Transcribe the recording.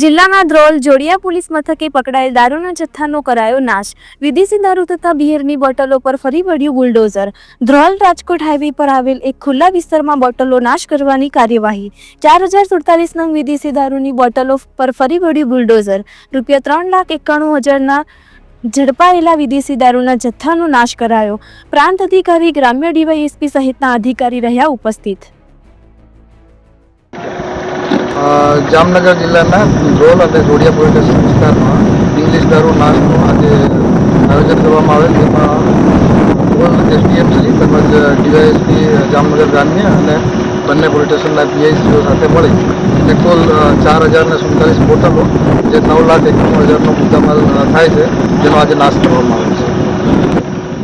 જિલ્લાના ધ્રોલ જોડિયા પોલીસ મથકે પકડાયેલ દારૂના જથ્થાનો કરાયો નાશ. વિદેશી દારૂ તથા બિયરની બોટલો પર ફરી વળ્યું બુલડોઝર. ધ્રોલ રાજકોટ હાઈવે પર આવેલ એક ખુલ્લા વિસ્તારમાં બોટલો નાશ કરવાની કાર્યવાહી. ચાર હજાર સુડતાલીસ નંગ વિદેશી દારૂની બોટલો પર ફરી વળ્યું બુલડોઝર. રૂપિયા ત્રણ લાખ એકાણું હજારના ઝડપાયેલા વિદેશી દારૂના જથ્થાનો નાશ કરાયો. પ્રાંત અધિકારી, ગ્રામ્ય ડીવાયએસપી સહિતના અધિકારી રહ્યા ઉપસ્થિત. જામનગર જિલ્લાના ધ્રોલ અને જોડિયા પોલીસ વિસ્તારમાં ઇંગ્લિશ દારૂ નાશનું આજે આયોજન કરવામાં આવેલ જેમાં ધ્રોલ એસડીએમસી તેમજ ડીવાયએસપી જામનગર ગ્રામ્ય અને બંને પોલીસ સ્ટેશનના પીઆઈસીઓ સાથે મળી અને કુલ ચાર હજાર ને સુડતાલીસ બોટલો, જે નવ લાખ એકાણું હજારનો મુદ્દામાલ થાય છે, જેનો આજે નાશ કરવામાં